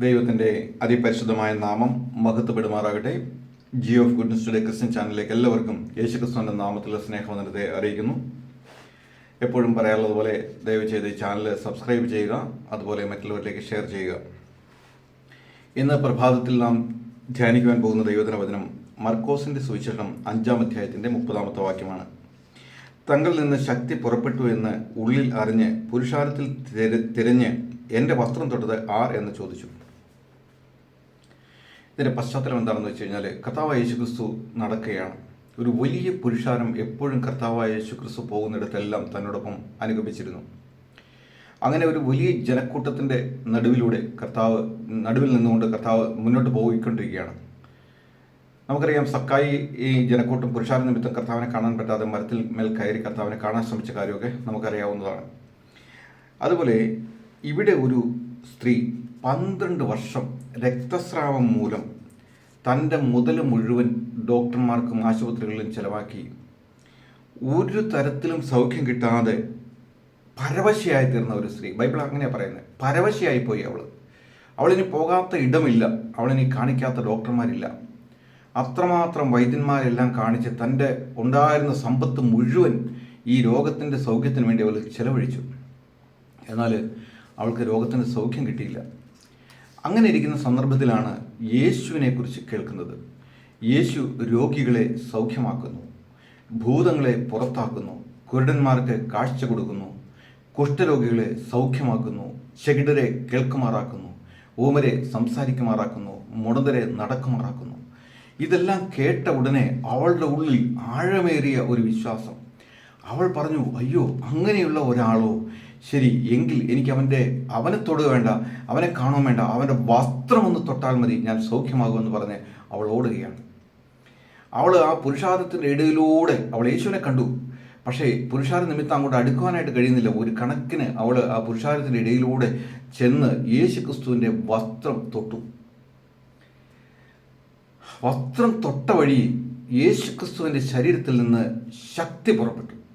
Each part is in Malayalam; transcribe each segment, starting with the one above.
ദൈവത്തിന്റെ അതിപരിശുദ്ധമായ നാമം മഹത്വപ്പെടുമാറാകട്ടെ. Jio of goodness today Christian ചാനലിലേക്ക് എല്ലാവർക്കും യേശുക്രിസ്തുവിന്റെ നാമത്തിലുള്ള സ്നേഹവന്ദനത്തെ അറിയിക്കുന്നു. എപ്പോഴും പറയാറുള്ളതുപോലെ ദയവ് ചെയ്ത് ഈ ചാനൽ സബ്സ്ക്രൈബ് ചെയ്യുക അതുപോലെ മറ്റുള്ളവരിലേക്ക് ഷെയർ ചെയ്യുക. ഇന്ന് പ്രഭാതത്തിൽ നാം ധ്യാനിക്കുവാൻ പോകുന്ന ദൈവത്തിന്റെ വചനം മർക്കോസിന്റെ സുവിശേഷം അഞ്ചാം അധ്യായത്തിന്റെ മുപ്പതാമത്തെ വാക്യമാണ്. തങ്ങളിൽ നിന്ന് ശക്തി പുറപ്പെട്ടു എന്ന് ഉള്ളിൽ അറിഞ്ഞ് പുരുഷാരത്തിൽ തിര- തിരഞ്ഞ് എന്റെ വസ്ത്രം തൊട്ടത് ആർ എന്ന് ചോദിച്ചു. ഇതിന്റെ പശ്ചാത്തലം എന്താണെന്ന് വെച്ച് കഴിഞ്ഞാൽ കർത്താവായ യേശുക്രിസ്തു നടക്കുകയാണ്. ഒരു വലിയ പുരുഷാരം എപ്പോഴും കർത്താവായ യേശുക്രിസ്തു പോകുന്നിടത്തെല്ലാം തന്നോടൊപ്പം അനുഗമിച്ചിരുന്നു. അങ്ങനെ ഒരു വലിയ ജനക്കൂട്ടത്തിന്റെ നടുവിലൂടെ കർത്താവ് നടുവിൽ നിന്നുകൊണ്ട് കർത്താവ് മുന്നോട്ട് പോയിക്കൊണ്ടിരിക്കുകയാണ്. നമുക്കറിയാം സക്കായി ഈ ജനക്കൂട്ടം പുരുഷാര നിമിത്തം കർത്താവിനെ കാണാൻ പറ്റാതെ മരത്തിൽ മേൽ കയറി കർത്താവിനെ കാണാൻ ശ്രമിച്ച കാര്യമൊക്കെ നമുക്കറിയാവുന്നതാണ്. അതുപോലെ ഇവിടെ ഒരു സ്ത്രീ പന്ത്രണ്ട് വർഷം രക്തസ്രാവം മൂലം തന്റെ മുതൽ മുഴുവൻ ഡോക്ടർമാർക്കും ആശുപത്രികളിലും ചിലവാക്കി. ഒരു തരത്തിലും സൗഖ്യം കിട്ടാതെ പരവശയായി തീർന്ന ഒരു സ്ത്രീ. ബൈബിൾ അങ്ങനെയാണ് പറയുന്നത് പരവശയായി പോയി അവൾ അവളിനി പോകാത്ത ഇടമില്ല. അവളിനി കാണിക്കാത്ത ഡോക്ടർമാരില്ല. അത്രമാത്രം വൈദ്യന്മാരെല്ലാം കാണിച്ച് തന്റെ ഉണ്ടായിരുന്ന സമ്പത്ത് മുഴുവൻ ഈ രോഗത്തിന്റെ സൗഖ്യത്തിന് വേണ്ടി അവൾ ചെലവഴിച്ചു. എന്നാൽ അവൾക്ക് രോഗത്തിന്റെ സൗഖ്യം കിട്ടിയില്ല. അങ്ങനെ ഇരിക്കുന്ന സന്ദർഭത്തിലാണ് യേശുവിനെ കുറിച്ച് കേൾക്കുന്നത്. യേശു രോഗികളെ സൗഖ്യമാക്കുന്നു ഭൂതങ്ങളെ പുറത്താക്കുന്നു കുരുടന്മാർക്ക് കാഴ്ച കൊടുക്കുന്നു കുഷ്ഠരോഗികളെ സൗഖ്യമാക്കുന്നു ചെകിടരെ കേൾക്കുമാറാക്കുന്നു ഊമരെ സംസാരിക്കുമാറാക്കുന്നു മുടന്തരെ നടക്കുമാറാക്കുന്നു. ഇതെല്ലാം കേട്ട ഉടനെ അവളുടെ ഉള്ളിൽ ആഴമേറിയ ഒരു വിശ്വാസം. അവൾ പറഞ്ഞു അയ്യോ അങ്ങനെയുള്ള ഒരാളോ ശരി എങ്കിൽ എനിക്ക് അവന്റെ അവനെ തൊടുക വേണ്ട അവനെ കാണുക വേണ്ട അവന്റെ വസ്ത്രം ഒന്ന് തൊട്ടാൽ മതി ഞാൻ സൗഖ്യമാകുമെന്ന് പറഞ്ഞ് അവൾ ഓടുകയാണ്. അവൾ ആ പുരുഷാരത്തിന്റെ ഇടയിലൂടെ അവൾ യേശുവിനെ കണ്ടു. പക്ഷേ പുരുഷാര നിമിത്തം അങ്ങോട്ട് അടുക്കുവാനായിട്ട് കഴിയുന്നില്ല. ഒരു കണക്കിന് അവൾ ആ പുരുഷാരത്തിന്റെ ഇടയിലൂടെ ചെന്ന് യേശു ക്രിസ്തുവിന്റെ വസ്ത്രം തൊട്ടു. വസ്ത്രം തൊട്ട വഴി യേശു ക്രിസ്തുവിന്റെ ശരീരത്തിൽ നിന്ന് ശക്തി പുറപ്പെട്ടു.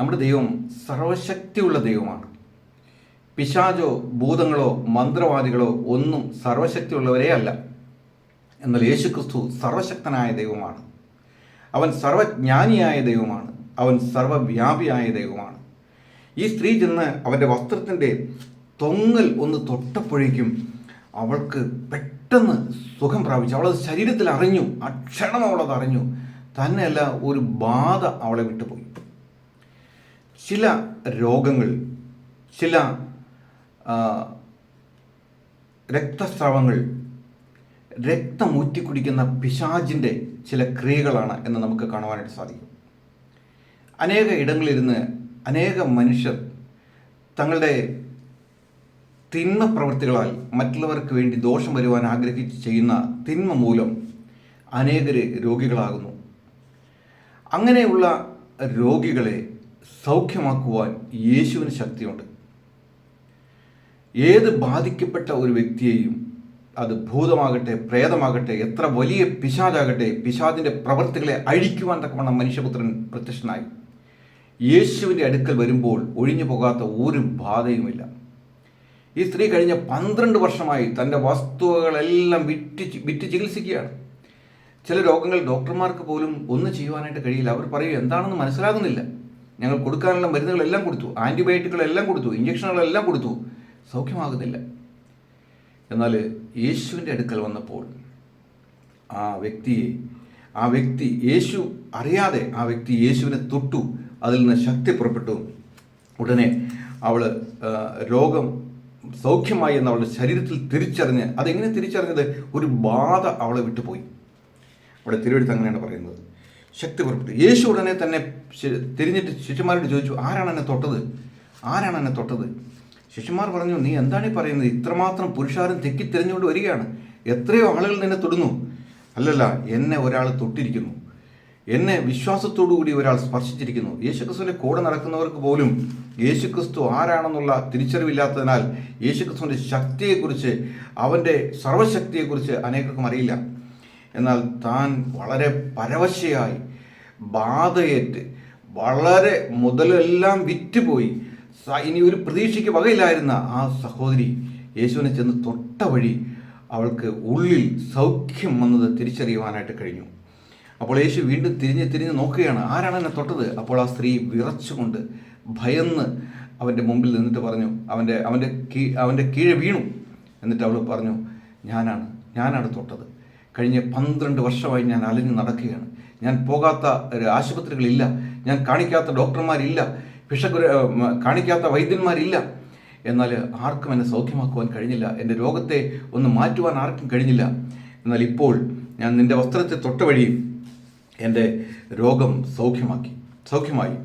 നമ്മുടെ ദൈവം സർവശക്തിയുള്ള ദൈവമാണ്. പിശാചോ ഭൂതങ്ങളോ മന്ത്രവാദികളോ ഒന്നും സർവശക്തിയുള്ളവരേ അല്ല. എന്നാൽ യേശു ക്രിസ്തു സർവശക്തനായ ദൈവമാണ്. അവൻ സർവജ്ഞാനിയായ ദൈവമാണ്. അവൻ സർവവ്യാപിയായ ദൈവമാണ്. ഈ സ്ത്രീ ചെന്ന് അവന്റെ വസ്ത്രത്തിന്റെ തൊങ്ങൽ ഒന്ന് തൊട്ടപ്പോഴേക്കും അവൾക്ക് പെട്ടെന്ന് സുഖം പ്രാപിച്ചു. അവളത് ശരീരത്തിൽ അറിഞ്ഞു. ആ ക്ഷണം അവളത് അറിഞ്ഞു. തന്നെയല്ല ഒരു ബാധ അവളെ വിട്ടുപോയി. ചില രോഗങ്ങൾ ചില രക്തസ്രാവങ്ങൾ രക്തം ഊറ്റിക്കുടിക്കുന്ന പിശാജിന്റെ ചില ക്രിയകളാണ് എന്ന് നമുക്ക് കാണുവാനായിട്ട് സാധിക്കും. അനേക ഇടങ്ങളിലിരുന്ന് അനേക മനുഷ്യർ തങ്ങളുടെ തിന്മ പ്രവൃത്തികളാൽ മറ്റുള്ളവർക്ക് വേണ്ടി ദോഷം വരുവാൻ ആഗ്രഹിച്ച് ചെയ്യുന്ന തിന്മ മൂലം അനേകർ രോഗികളാകുന്നു. അങ്ങനെയുള്ള രോഗികളെ സൗഖ്യമാക്കുവാൻ യേശുവിന് ശക്തിയുണ്ട്. ഏത് ബാധിക്കപ്പെട്ട ഒരു വ്യക്തിയെയും അത് ഭൂതമാകട്ടെ പ്രേതമാകട്ടെ എത്ര വലിയ പിശാചാകട്ടെ പിശാചിന്റെ പ്രവൃത്തികളെ അഴിക്കുവാൻ തക്കവണ്ണം മനുഷ്യപുത്രൻ പ്രത്യക്ഷനായി. യേശുവിന്റെ അടുക്കൽ വരുമ്പോൾ ഒഴിഞ്ഞു പോകാത്ത ഒരു ബാധയുമില്ല. ഈ സ്ത്രീ കഴിഞ്ഞ പന്ത്രണ്ട് വർഷമായി തന്റെ വസ്തുവകളെല്ലാം വിറ്റ് വിറ്റ് ചികിത്സിക്കുകയാണ്. ചില രോഗങ്ങൾ ഡോക്ടർമാർക്ക് പോലും ഒന്നും ചെയ്യുവാനായിട്ട് കഴിയില്ല. അവർ പറയും എന്താണെന്ന് മനസ്സിലാകുന്നില്ല. ഞങ്ങൾ കൊടുക്കാനുള്ള മരുന്നുകളെല്ലാം കൊടുത്തു ആന്റിബയോട്ടിക്കുകളെല്ലാം കൊടുത്തു ഇഞ്ചക്ഷനുകളെല്ലാം കൊടുത്തു. സൗഖ്യമാകുന്നില്ല. എന്നാൽ യേശുവിന്റെ അടുക്കൽ വന്നപ്പോൾ ആ വ്യക്തിയെ ആ വ്യക്തി യേശു അറിയാതെ ആ വ്യക്തി യേശുവിനെ തൊട്ടു. അതിൽ നിന്ന് ശക്തി പുറപ്പെട്ടു. ഉടനെ അവൾ രോഗം സൗഖ്യമായി എന്ന് അവളുടെ ശരീരത്തിൽ തിരിച്ചറിഞ്ഞ് അതെങ്ങനെ തിരിച്ചറിഞ്ഞത്? ഒരു ബാധ അവളെ വിട്ടുപോയി. അവിടെ തിരുവെടുത്ത് അങ്ങനെയാണ് പറയുന്നത്. ശക്തി പുറപ്പെട്ടു. യേശു ഉടനെ തന്നെ തിരിഞ്ഞിട്ട് ശിഷ്യന്മാരോട് ചോദിച്ചു ആരാണ് എന്നെ തൊട്ടത്? ആരാണ് എന്നെ തൊട്ടത്? ശിഷ്യന്മാർ പറഞ്ഞു നീ എന്താണ് ഈ പറയുന്നത്? ഇത്രമാത്രം പുരുഷാരം തെക്കി തിരഞ്ഞുകൊണ്ട് വരികയാണ്. എത്രയോ ആളുകൾ നിന്നെ തൊടുന്നു. അല്ലല്ല എന്നെ ഒരാൾ തൊട്ടിരിക്കുന്നു. എന്നെ വിശ്വാസത്തോടു കൂടി ഒരാൾ സ്പർശിച്ചിരിക്കുന്നു. യേശുക്രിസ്തുവിന്റെ കൂടെ നടക്കുന്നവർക്ക് പോലും യേശുക്രിസ്തു ആരാണെന്നുള്ള തിരിച്ചറിവില്ലാത്തതിനാൽ യേശുക്രിസ്തുവിന്റെ ശക്തിയെക്കുറിച്ച് അവന്റെ സർവശക്തിയെക്കുറിച്ച് അനേകർക്കും അറിയില്ല. എന്നാൽ താൻ വളരെ പരവശയായി ബാധയേറ്റ് വളരെ മുതലെല്ലാം വിറ്റുപോയി. ഇനി ഒരു പ്രതീക്ഷയ്ക്ക് വകയില്ലായിരുന്ന ആ സഹോദരി യേശുവിനെ ചെന്ന് തൊട്ട വഴി അവൾക്ക് ഉള്ളിൽ സൗഖ്യം വന്നത് തിരിച്ചറിയുവാനായിട്ട് കഴിഞ്ഞു. അപ്പോൾ യേശു വീണ്ടും തിരിഞ്ഞ് തിരിഞ്ഞ് നോക്കുകയാണ് ആരാണ് എന്നെ തൊട്ടത്? അപ്പോൾ ആ സ്ത്രീ വിറച്ചുകൊണ്ട് ഭയന്ന് അവന്റെ മുമ്പിൽ നിന്നിട്ട് പറഞ്ഞു അവന്റെ അവന്റെ കീ അവന്റെ കീഴെ വീണു. എന്നിട്ട് അവൾ പറഞ്ഞു ഞാനാണ് ഞാനാണ് തൊട്ടത്. കഴിഞ്ഞ പന്ത്രണ്ട് വർഷമായി ഞാൻ അലഞ്ഞു നടക്കുകയാണ്. ഞാൻ പോകാത്ത ആശുപത്രികളില്ല. ഞാൻ കാണിക്കാത്ത ഡോക്ടർമാരില്ല. വിഷഗുര കാണിക്കാത്ത വൈദ്യന്മാരില്ല. എന്നാൽ ആർക്കും എന്നെ സൗഖ്യമാക്കുവാൻ കഴിഞ്ഞില്ല. എന്റെ രോഗത്തെ ഒന്ന് മാറ്റുവാൻ ആർക്കും കഴിഞ്ഞില്ല. എന്നാൽ ഇപ്പോൾ ഞാൻ നിന്റെ വസ്ത്രത്തെ തൊട്ട വഴി എന്റെ രോഗം സൗഖ്യമാക്കി സൗഖ്യമായി.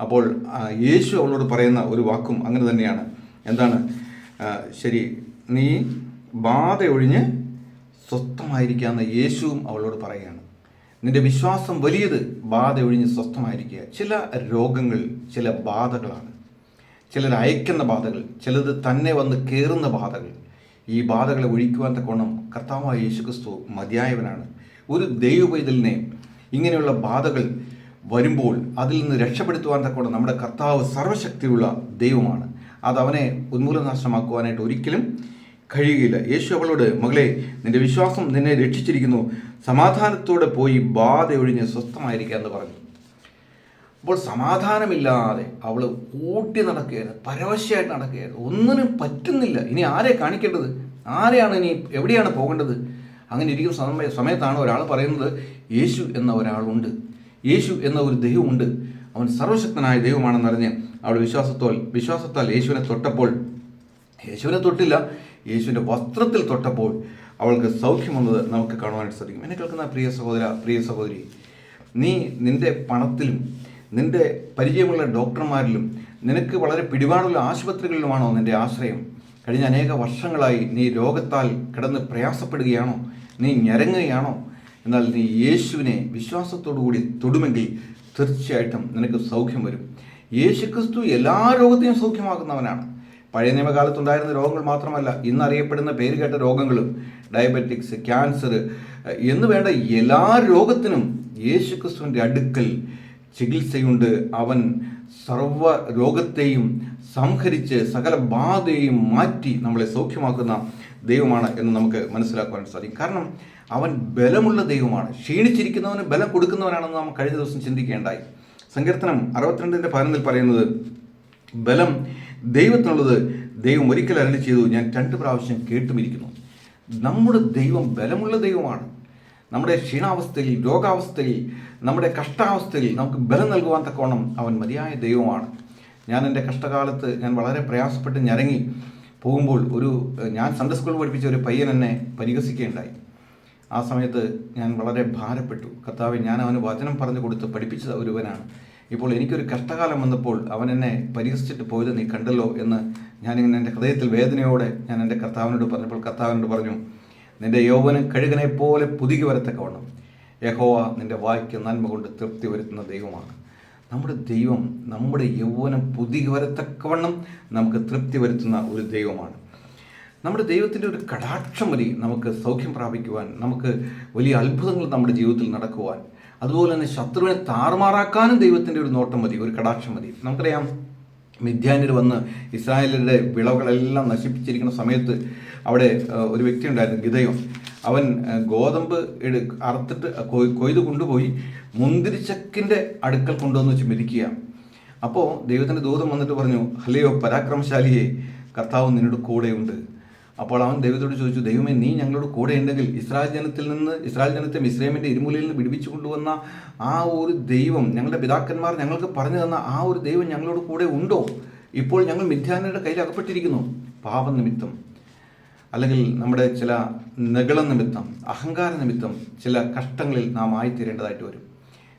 അപ്പോൾ യേശു അവളോട് പറയുന്ന ഒരു വാക്കും അങ്ങനെ തന്നെയാണ്. എന്താണ്? ശരി. നീ ബാധ ഒഴിഞ്ഞ് സ്വസ്ഥമായിരിക്കാമെന്ന് യേശുവും അവളോട് പറയുകയാണ്. നിന്റെ വിശ്വാസം വലിയത് ബാധ ഒഴിഞ്ഞ് സ്വസ്ഥമായിരിക്കുക. ചില രോഗങ്ങൾ ചില ബാധകളാണ്. ചിലർ അയക്കുന്ന ബാധകൾ ചിലത് തന്നെ വന്ന് കയറുന്ന ബാധകൾ. ഈ ബാധകളെ ഒഴിക്കുവാൻ തക്കോണം കർത്താവായ യേശുക്രിസ്തു മതിയായവനാണ്. ഒരു ദൈവപൈതലിനെ ഇങ്ങനെയുള്ള ബാധകൾ വരുമ്പോൾ അതിൽ നിന്ന് രക്ഷപ്പെടുത്തുവാൻ തക്കോണം നമ്മുടെ കർത്താവ് സർവശക്തിയുള്ള ദൈവമാണ്. അത് അവനെ ഉന്മൂലനാശമാക്കുവാനായിട്ട് ഒരിക്കലും കഴിയുകയില്ല. യേശു അവളോട് മകളെ നിന്റെ വിശ്വാസം നിന്നെ രക്ഷിച്ചിരിക്കുന്നു. സമാധാനത്തോടെ പോയി ബാധ ഒഴിഞ്ഞ് സ്വസ്ഥമായിരിക്കുക എന്ന് പറഞ്ഞു. അപ്പോൾ സമാധാനമില്ലാതെ അവൾ കൂട്ടി നടക്കുകയാണ് പരവശയായിട്ട് നടക്കുകയാണ് ഒന്നിനും പറ്റുന്നില്ല. ഇനി ആരെ കാണിക്കേണ്ടത്? ആരെയാണ് ഇനി എവിടെയാണ് പോകേണ്ടത്? അങ്ങനെ ഇരിക്കുന്ന സമയ സമയത്താണ് ഒരാൾ പറയുന്നത് യേശു എന്ന ഒരാളുണ്ട്. യേശു എന്ന ഒരു ദൈവമുണ്ട്. അവൻ സർവശക്തനായ ദൈവമാണെന്നറിഞ്ഞ് അവൾ വിശ്വാസത്തോൽ വിശ്വാസത്താൽ യേശുവിനെ തൊട്ടപ്പോൾ യേശുവിനെ തൊട്ടില്ല. യേശുവിന്റെ വസ്ത്രത്തിൽ തൊട്ടപ്പോൾ അവൾക്ക് സൗഖ്യം വന്നത് നമുക്ക് കാണുവാനായിട്ട് സാധിക്കും. എന്നെ കേൾക്കുന്ന പ്രിയ സഹോദര പ്രിയ സഹോദരി നീ നിന്റെ പണത്തിലും നിന്റെ പരിചയമുള്ള ഡോക്ടർമാരിലും നിനക്ക് വളരെ പിടിപാടുള്ള ആശുപത്രികളിലുമാണോ നിന്റെ ആശ്രയം? കഴിഞ്ഞ അനേക വർഷങ്ങളായി നീ രോഗത്താൽ കിടന്ന് പ്രയാസപ്പെടുകയാണോ? നീ ഞരങ്ങുകയാണോ? എന്നാൽ നീ യേശുവിനെ വിശ്വാസത്തോടു കൂടി തൊടുമെങ്കിൽ തീർച്ചയായിട്ടും നിനക്ക് സൗഖ്യം വരും. യേശുക്രിസ്തു എല്ലാ രോഗത്തെയും സൗഖ്യമാക്കുന്നവനാണ്. പഴയ നിയമകാലത്തുണ്ടായിരുന്ന രോഗങ്ങൾ മാത്രമല്ല ഇന്ന് അറിയപ്പെടുന്ന പേരുകേട്ട രോഗങ്ങളും ഡയബറ്റിക്സ് ക്യാൻസർ എന്ന് വേണ്ട എല്ലാ രോഗത്തിനും യേശുക്രിസ്തുവിന്റെ അടുക്കൽ ചികിത്സയുണ്ട്. അവൻ സർവ രോഗത്തെയും സംഹരിച്ച് സകല ബാധയെയും മാറ്റി നമ്മളെ സൗഖ്യമാക്കുന്ന ദൈവമാണ് എന്ന് നമുക്ക് മനസ്സിലാക്കുവാൻ സാധിക്കും. കാരണം അവൻ ബലമുള്ള ദൈവമാണ്. ക്ഷീണിച്ചിരിക്കുന്നവന് ബലം കൊടുക്കുന്നവനാണെന്ന് നാം കഴിഞ്ഞ ദിവസം ചിന്തിക്കേണ്ടായി. സങ്കീർത്തനം അറുപത്തിരണ്ടിന്റെ പതിനൊന്നിൽ പറയുന്നത് ബലം ദൈവത്തിനുള്ളത് ദൈവം ഒരിക്കൽ അരളി ചെയ്തു. ഞാൻ രണ്ട് പ്രാവശ്യം കേട്ടുമിരിക്കുന്നു. നമ്മുടെ ദൈവം ബലമുള്ള ദൈവമാണ്. നമ്മുടെ ക്ഷീണാവസ്ഥയിൽ രോഗാവസ്ഥയിൽ നമ്മുടെ കഷ്ടാവസ്ഥയിൽ നമുക്ക് ബലം നൽകുവാൻ തക്കവണ്ണം അവൻ മതിയായ ദൈവമാണ്. ഞാൻ എന്റെ കഷ്ടകാലത്ത് ഞാൻ വളരെ പ്രയാസപ്പെട്ട് ഞരങ്ങി പോകുമ്പോൾ ഒരു ഞാൻ സൺഡേ സ്കൂളിൽ പഠിപ്പിച്ച ഒരു പയ്യൻ എന്നെ പരിഹസിക്കുകയുണ്ടായി. ആ സമയത്ത് ഞാൻ വളരെ ഭാരപ്പെട്ടു. കർത്താവ് ഞാൻ അവന് വചനം പറഞ്ഞു കൊടുത്ത് പഠിപ്പിച്ച ഒരുവനാണ്. ഇപ്പോൾ എനിക്കൊരു കഷ്ടകാലം വന്നപ്പോൾ അവൻ എന്നെ പരിഹസിച്ചിട്ട് പോയത് നീ കണ്ടല്ലോ എന്ന് ഞാനിങ്ങനെ എന്റെ ഹൃദയത്തിൽ വേദനയോടെ ഞാൻ എന്റെ കർത്താവിനോട് പറഞ്ഞപ്പോൾ കർത്താവിനോട് പറഞ്ഞു നിന്റെ യൗവനം കഴുകനെ പോലെ പുതുകി വരത്തക്കവണ്ണം. യഹോവ നിന്റെ വായ്ക്ക് നന്മ കൊണ്ട് തൃപ്തി വരുത്തുന്ന ദൈവമാണ്. നമ്മുടെ ദൈവം നമ്മുടെ യൗവനം പുതുകി വരത്തക്കവണ്ണം നമുക്ക് തൃപ്തി വരുത്തുന്ന ഒരു ദൈവമാണ്. നമ്മുടെ ദൈവത്തിന്റെ ഒരു കടാക്ഷം മതി നമുക്ക് സൗഖ്യം പ്രാപിക്കുവാൻ നമുക്ക് വലിയ അത്ഭുതങ്ങൾ നമ്മുടെ ജീവിതത്തിൽ നടക്കുവാൻ അതുപോലെ തന്നെ ശത്രുവിനെ താറുമാറാക്കാനും ദൈവത്തിന്റെ ഒരു നോട്ടം മതി ഒരു കടാക്ഷം മതി. നമുക്കറിയാം മിഥ്യാനിൽ വന്ന് ഇസ്രായേലിന്റെ വിളവുകളെല്ലാം നശിപ്പിച്ചിരിക്കുന്ന സമയത്ത് അവിടെ ഒരു വ്യക്തി ഉണ്ടായിരുന്നു ഗിതയോ അവൻ ഗോതമ്പ് എടു അറുത്തിട്ട് കൊയ്ത് കൊണ്ടുപോയി മുന്തിരിച്ചക്കിന്റെ അടുക്കൽ കൊണ്ടുവന്ന് വെച്ച് മെതിക്കുക. അപ്പോൾ ദൈവത്തിന്റെ ദൂതം വന്നിട്ട് പറഞ്ഞു ഹലയോ പരാക്രമശാലിയെ കർത്താവ് നിന്നോട് കൂടെയുണ്ട്. അപ്പോൾ അവൻ ദൈവത്തോട് ചോദിച്ചു ദൈവമേ നീ ഞങ്ങളോട് കൂടെ ഉണ്ടെങ്കിൽ ഇസ്രായേൽ ജനത്തിൽ നിന്ന് ഇസ്രായേൽ ജനത്തെ മിസ്രൈമിന്റെ ഇരുമൂലയിൽ നിന്ന് പിടിപ്പിച്ചു കൊണ്ടുവന്ന ആ ഒരു ദൈവം ഞങ്ങളുടെ പിതാക്കന്മാർ ഞങ്ങൾക്ക് പറഞ്ഞു തന്ന ആ ഒരു ദൈവം ഞങ്ങളോട് കൂടെ ഉണ്ടോ? ഇപ്പോൾ ഞങ്ങൾ മിഥ്യാനയുടെ കയ്യിൽ അകപ്പെട്ടിരിക്കുന്നു. പാപനിമിത്തം അല്ലെങ്കിൽ നമ്മുടെ ചില നികള നിമിത്തം അഹങ്കാര നിമിത്തം ചില കഷ്ടങ്ങളിൽ നാം ആയിത്തീരേണ്ടതായിട്ട് വരും.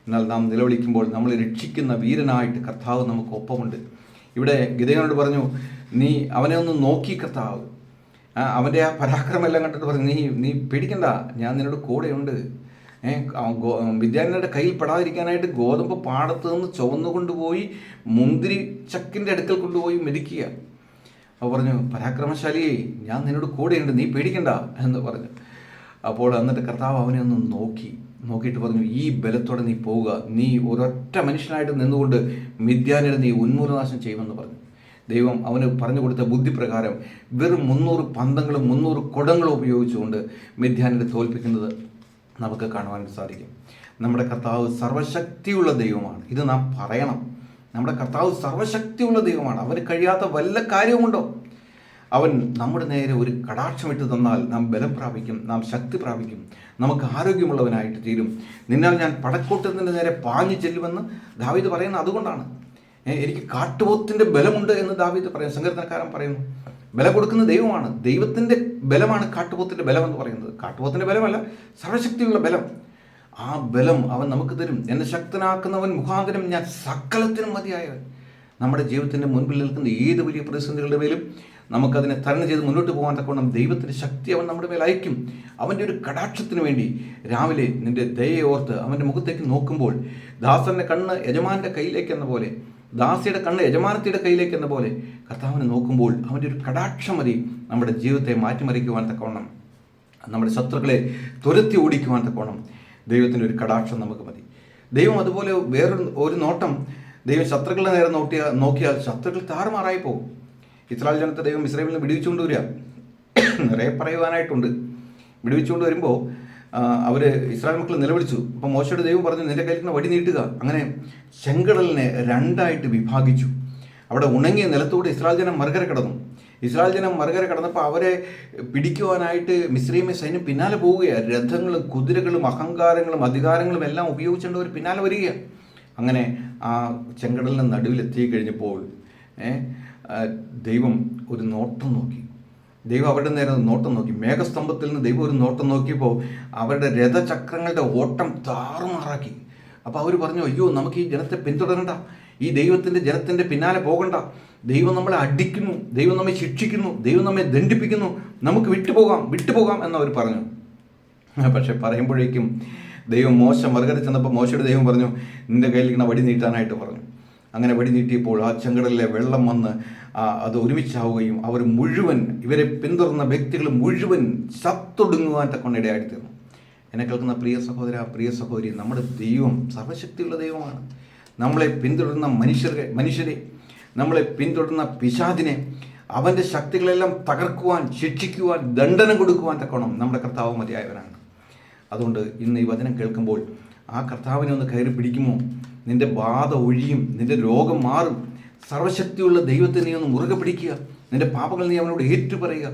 എന്നാൽ നാം നിലവിളിക്കുമ്പോൾ നമ്മൾ രക്ഷിക്കുന്ന വീരനായിട്ട് കർത്താവ് നമുക്ക് ഒപ്പമുണ്ട്. ഇവിടെ ഗിതയോനോട് പറഞ്ഞു നീ അവനെ ഒന്ന് നോക്കി കർത്താവ്. അവന്റെ ആ പരാക്രമം എല്ലാം കണ്ടിട്ട് പറഞ്ഞു നീ നീ പേടിക്കണ്ട ഞാൻ നിന്നോട് കൂടെയുണ്ട്. വിദ്യാർത്ഥിയുടെ കയ്യിൽ പെടാതിരിക്കാനായിട്ട് ഗോതമ്പ് പാടത്ത് നിന്ന് ചുവന്നു കൊണ്ടുപോയി മുന്തിരി ചക്കിന്റെ അടുക്കൽ കൊണ്ടുപോയി മെതിക്കുക. അപ്പോൾ പറഞ്ഞു പരാക്രമശാലിയെ ഞാൻ നിന്നോട് കൂടെയുണ്ട് നീ പേടിക്കണ്ട എന്ന് പറഞ്ഞു. അപ്പോൾ എന്നിട്ട് കർത്താവ് അവനെ ഒന്ന് നോക്കി നോക്കിയിട്ട് പറഞ്ഞു ഈ ബലത്തോടെ നീ പോവുക നീ ഒരൊറ്റ മനുഷ്യനായിട്ട് നിന്നുകൊണ്ട് മിഥ്യാനിയുടെ നീ ഉന്മൂലനാശം ചെയ്യുമെന്ന് പറഞ്ഞു. ദൈവം അവന് പറഞ്ഞു കൊടുത്ത ബുദ്ധിപ്രകാരം വെറും മുന്നൂറ് പന്തങ്ങളും മുന്നൂറ് കുടങ്ങളും ഉപയോഗിച്ചുകൊണ്ട് മിഥ്യാനെ തോൽപ്പിക്കുന്നത് നമുക്ക് കാണുവാൻ സാധിക്കും. നമ്മുടെ കർത്താവ് സർവശക്തിയുള്ള ദൈവമാണ്. ഇത് നാം പറയണം. നമ്മുടെ കർത്താവ് സർവശക്തിയുള്ള ദൈവമാണ്. അവന് കഴിയാത്ത വല്ല കാര്യവുമുണ്ടോ? അവൻ നമ്മുടെ നേരെ ഒരു കടാക്ഷമിട്ട് തന്നാൽ നാം ബലം പ്രാപിക്കും നാം ശക്തി പ്രാപിക്കും. നമുക്ക് ആരോഗ്യമുള്ളവനായിട്ട് തീരും. നിന്നാൽ ഞാൻ പടക്കൂട്ടത്തിന്റെ നേരെ പാഞ്ഞു ചെല്ലുമെന്ന് ദാവീദ് പറയുന്നത് അതുകൊണ്ടാണ്. എനിക്ക് കാട്ടുപോത്തിന്റെ ബലമുണ്ട് എന്ന് ദാവീദ് പറയുന്നു. സങ്കീർത്തനക്കാരൻ പറയുന്നു ബല കൊടുക്കുന്ന ദൈവമാണ്. ദൈവത്തിന്റെ ബലമാണ് കാട്ടുപോത്തിന്റെ ബലം എന്ന് പറയുന്നത്. കാട്ടുപോത്തിന്റെ ബലമല്ല സർവശക്തിയുള്ള ബലം. ആ ബലം അവൻ നമുക്ക് തരും. എന്നെ ശക്തനാക്കുന്നവൻ മുഖാന്തരം ഞാൻ സകലത്തിനും മതിയായവൻ. നമ്മുടെ ജീവിതത്തിന്റെ മുൻപിൽ നിൽക്കുന്ന ഏത് വലിയ പ്രതിസന്ധികളുടെ മേലും നമുക്കതിനെ തരണം ചെയ്ത് മുന്നോട്ട് പോകാൻ തക്കവണ്ണം ദൈവത്തിന്റെ ശക്തി അവൻ നമ്മുടെ മേൽ അയക്കും. അവന്റെ ഒരു കടാക്ഷത്തിന് വേണ്ടി രാവിലെ നിന്റെ ദയയോർത്ത് അവന്റെ മുഖത്തേക്ക് നോക്കുമ്പോൾ ദാസന്റെ കണ്ണ് യജമാന്റെ കയ്യിലേക്ക് എന്ന പോലെ ദാസിയുടെ കണ്ണ് യജമാനത്തിയുടെ കയ്യിലേക്ക് എന്ന പോലെ കർത്താവിനെ നോക്കുമ്പോൾ അവന്റെ ഒരു കടാക്ഷം മതി നമ്മുടെ ജീവിതത്തെ മാറ്റിമറിക്കുവാൻ തക്കവണ്ണം നമ്മുടെ ശത്രുക്കളെ തുരത്തി ഓടിക്കുവാൻ തക്കവണ്ണം ദൈവത്തിന്റെ ഒരു കടാക്ഷം നമുക്ക് മതി. ദൈവം അതുപോലെ വേറൊരു ഒരു നോട്ടം ദൈവം ശത്രുക്കളുടെ നേരെ നോക്കിയാൽ നോക്കിയാൽ ശത്രുക്കൾ താറുമാറായി പോകും. ഇസ്രായേൽ ജനത്തെ ദൈവം ഇസ്രായേലിൽ നിന്ന് വിടുവിച്ചുകൊണ്ട് വരിക. നിറയെ പറയുവാനായിട്ടുണ്ട്. വിടുവിച്ചുകൊണ്ട് വരുമ്പോൾ അവർ ഇസ്രായേൽ മക്കൾ നിലവിളിച്ചു. അപ്പോൾ മോശയുടെ ദൈവം പറഞ്ഞു നിന്റെ കയ്യിൽ വടി നീട്ടുക. അങ്ങനെ ചെങ്കടലിനെ രണ്ടായിട്ട് വിഭാഗിച്ചു. അവിടെ ഉണങ്ങിയ നിലത്തൂടെ ഇസ്രായേൽ ജനം മറുകര കടന്നു. ഇസ്രായേൽ ജനം മറുകര കടന്നപ്പോൾ അവരെ പിടിക്കുവാനായിട്ട് മിശ്രീമെ സൈന്യം പിന്നാലെ പോവുകയാണ് രഥങ്ങളും കുതിരകളും അഹങ്കാരങ്ങളും അധികാരങ്ങളും എല്ലാം ഉപയോഗിച്ചുകൊണ്ട് അവർ പിന്നാലെ വരികയാണ് അങ്ങനെ ആ ചെങ്കടലിന് നടുവിലെത്തി കഴിഞ്ഞപ്പോൾ ദൈവം ഒരു നോട്ടം നോക്കി. ദൈവം അവരുടെ നേരെ നോട്ടം നോക്കി. മേഘസ്തംഭത്തിൽ നിന്ന് ദൈവം ഒരു നോട്ടം നോക്കിയപ്പോൾ അവരുടെ രഥചക്രങ്ങളുടെ ഓട്ടം താറുമാറാക്കി. അപ്പോൾ അവർ പറഞ്ഞു അയ്യോ നമുക്ക് ഈ ജനത്തെ പിന്തുടരണ്ട. ഈ ദൈവത്തിന്റെ ജനത്തിന്റെ പിന്നാലെ പോകണ്ട. ദൈവം നമ്മളെ അടിക്കുന്നു. ദൈവം നമ്മെ ശിക്ഷിക്കുന്നു. ദൈവം നമ്മെ ദണ്ഡിപ്പിക്കുന്നു. നമുക്ക് വിട്ടുപോകാം വിട്ടുപോകാം എന്നവർ പറഞ്ഞു. പക്ഷെ പറയുമ്പോഴേക്കും ദൈവം മോശം മറുകര ചെന്നപ്പോൾ മോശയുടെ ദൈവം പറഞ്ഞു നിന്റെ കയ്യിലിരിക്കുന്ന വടി നീട്ടാനായിട്ട് പറഞ്ഞു. അങ്ങനെ വെടിനീട്ടിയപ്പോൾ ആ ചെങ്കടലിലെ വെള്ളം വന്ന് അത് ഒരുമിച്ചാവുകയും അവർ മുഴുവൻ ഇവരെ പിന്തുടർന്ന വ്യക്തികൾ മുഴുവൻ ചത്തൊടുങ്ങുവാൻ തക്കൊണ്ടിടയായി തീർന്നു എന്നെ കേൾക്കുന്ന പ്രിയ സഹോദര പ്രിയ സഹോദരി നമ്മുടെ ദൈവം സർവശക്തിയുള്ള ദൈവമാണ്. നമ്മളെ പിന്തുടരുന്ന മനുഷ്യരെ മനുഷ്യരെ നമ്മളെ പിന്തുടരുന്ന പിശാദിനെ അവന്റെ ശക്തികളെല്ലാം തകർക്കുവാൻ ശിക്ഷിക്കുവാൻ ദണ്ഡനം കൊടുക്കുവാൻ തക്കോണം നമ്മുടെ കർത്താവ് മതിയായവനാണ്. അതുകൊണ്ട് ഇന്ന് ഈ വചനം കേൾക്കുമ്പോൾ ആ കർത്താവിനെ ഒന്ന് കയറി പിടിക്കുമോ? നിന്റെ ബാധ ഒഴിയും നിന്റെ രോഗം മാറും. സർവശക്തിയുള്ള ദൈവത്തെ നീ ഒന്ന് മുറുകെ പിടിക്കുക. നിന്റെ പാപങ്ങൾ നീ അവനോട് ഏറ്റുപറയുക.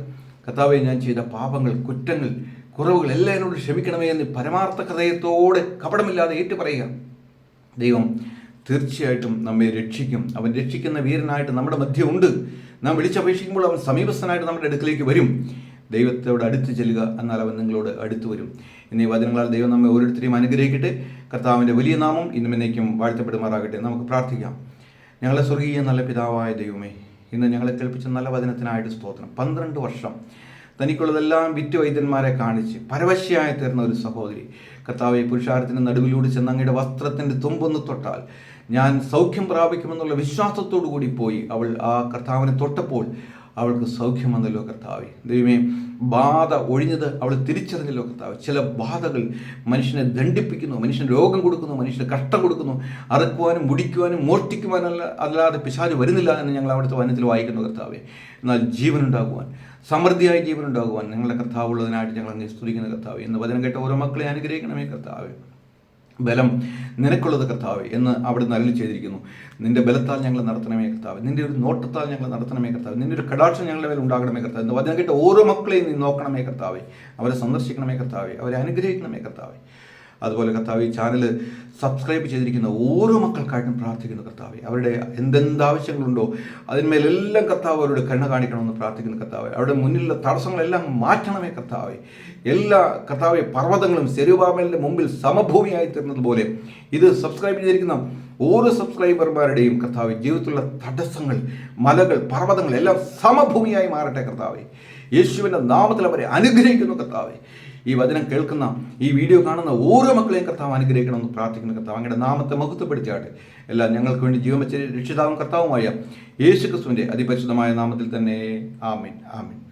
കർത്താവെ ഞാൻ ചെയ്ത പാപങ്ങൾ കുറ്റങ്ങൾ കുറവുകൾ എല്ലാം എന്നോട് ക്ഷമിക്കണമേ എന്ന് പരമാർത്ഥ ഹൃദയത്തോടെ കപടമില്ലാതെ ഏറ്റുപറയുക. ദൈവം തീർച്ചയായിട്ടും നമ്മെ രക്ഷിക്കും. അവൻ രക്ഷിക്കുന്ന വീരനായിട്ട് നമ്മുടെ മധ്യമുണ്ട് നാം വിളിച്ചപേക്ഷിക്കുമ്പോൾ അവൻ സമീപസ്ഥനായിട്ട് നമ്മുടെ അടുക്കിലേക്ക് വരും. ദൈവത്തോട് അടുത്ത് ചെല്ലുക എന്നാൽ അവൻ നിങ്ങളോട് അടുത്തു വരും. എന്നീ വചനങ്ങളാൽ ദൈവം നമ്മെ ഓരോരുത്തരെയും അനുഗ്രഹിക്കട്ടെ. കർത്താവിന്റെ വലിയ നാമം ഇന്നും എന്നേക്കും വാഴ്ത്തപ്പെടുമാറാകട്ടെ. നമുക്ക് പ്രാർത്ഥിക്കാം. ഞങ്ങളെ സ്വർഗീയ നല്ല പിതാവായ ദൈവമേ ഇന്ന് ഞങ്ങളെ കേൾപ്പിച്ച നല്ല വചനത്തിനായിട്ട് സ്തോത്രം. പന്ത്രണ്ട് വർഷം തനിക്കുള്ളതെല്ലാം വിറ്റ് വൈദ്യന്മാരെ കാണിച്ച് പരവശ്യായി തീർന്ന ഒരു സഹോദരി. കർത്താവ് പുരുഷാരത്തിന്റെ നടുവിലൂടെ ചെന്ന് അങ്ങയുടെ വസ്ത്രത്തിന്റെ തുമ്പൊന്ന് തൊട്ടാൽ ഞാൻ സൗഖ്യം പ്രാപിക്കുമെന്നുള്ള വിശ്വാസത്തോടു കൂടി പോയി അവൾ ആ കർത്താവിനെ തൊട്ടപ്പോൾ അവൾക്ക് സൗഖ്യം വന്ന കർത്താവെ ദൈവമേ ബാധ ഒഴിഞ്ഞത് അവൾ തിരിച്ചറിഞ്ഞല്ലോ കർത്താവ് ചില ബാധകൾ മനുഷ്യനെ ദണ്ഡിപ്പിക്കുന്നു മനുഷ്യന് രോഗം കൊടുക്കുന്നു മനുഷ്യന് കഷ്ടം കൊടുക്കുന്നു. അറുക്കുവാനും മുടിക്കുവാനും മോഷ്ടിക്കുവാനല്ല അല്ലാതെ പിശാച് വരുന്നില്ല എന്ന് ഞങ്ങൾ അവിടുത്തെ വനത്തിൽ വായിക്കുന്നു കർത്താവെ. എന്നാൽ ജീവനുണ്ടാകുവാൻ സമൃദ്ധിയായി ജീവനുണ്ടാകുവാൻ നിങ്ങളുടെ കർത്താവ് ഉള്ളതിനായിട്ട് ഞങ്ങൾ അങ്ങ് സ്തുതിക്കുന്ന കർത്താവ്. എന്ന് വചനം കേട്ട ഓരോ മക്കളെ അനുഗ്രഹിക്കണമേ കർത്താവെ. ബലം നിനക്കുള്ളത് കർത്താവ് എന്ന് അവിടുന്ന് അരളി ചെയ്തിരിക്കുന്നു. നിന്റെ ബലത്താൽ ഞങ്ങൾ നടത്തണമേ കർത്താവ്. നിന്റെ ഒരു നോട്ടത്താൽ ഞങ്ങൾ നടത്തണമേ കർത്താവ്. നിന്റെ ഒരു കടാക്ഷം ഞങ്ങളുടെ മേൽ ഉണ്ടാകണമേ കർത്താവ്. എന്ന് വചനം കേട്ട് ഓരോ മക്കളെയും നീ നോക്കണമേ കർത്താവെ. അവരെ സന്ദർശിക്കണമേ കർത്താവെ. അവരെ അനുഗ്രഹിക്കണമേ കർത്താവെ. അതുപോലെ കർത്താവ് ഈ ചാനൽ സബ്സ്ക്രൈബ് ചെയ്തിരിക്കുന്ന ഓരോ മക്കൾക്കായിട്ടും പ്രാർത്ഥിക്കുന്നു കർത്താവെ. അവരുടെ എന്തെന്ത് ആവശ്യങ്ങളുണ്ടോ അതിന്മേലെല്ലാം കർത്താവ് അവരോട് കണ്ണ കാണിക്കണമെന്ന് പ്രാർത്ഥിക്കുന്നു കർത്താവെ. അവരുടെ മുന്നിലുള്ള തടസ്സങ്ങളെല്ലാം മാറ്റണമേ കർത്താവെ. എല്ലാ കർത്താവെ പർവതങ്ങളും സെരുബാമലിന്റെ മുമ്പിൽ സമഭൂമിയായി തീർന്നതുപോലെ ഇത് സബ്സ്ക്രൈബ് ചെയ്തിരിക്കുന്ന ഓരോ സബ്സ്ക്രൈബർമാരുടെയും കർത്താവ് ജീവിതത്തിലുള്ള തടസ്സങ്ങൾ മലകൾ പർവതങ്ങൾ എല്ലാം സമഭൂമിയായി മാറട്ടെ കർത്താവെ. യേശുവിന്റെ നാമത്തിൽ അവരെ അനുഗ്രഹിക്കുന്നു കർത്താവെ. ഈ വചനം കേൾക്കുന്ന ഈ വീഡിയോ കാണുന്ന ഓരോ മക്കളെയും കർത്താവ് അനുഗ്രഹിക്കണമെന്ന് പ്രാർത്ഥിക്കുന്ന കർത്താവ് അങ്ങയുടെ നാമത്തെ മഹത്വപ്പെടുത്തിയാട്ടെ എല്ലാം ഞങ്ങൾക്ക് വേണ്ടി ജീവൻ വെച്ച രക്ഷിതാവും കർത്താവുമായ യേശു ക്രിസ്തുവിന്റെ അതിപരിശുദ്ധമായ നാമത്തിൽ തന്നെ. ആമിൻ. ആമീൻ.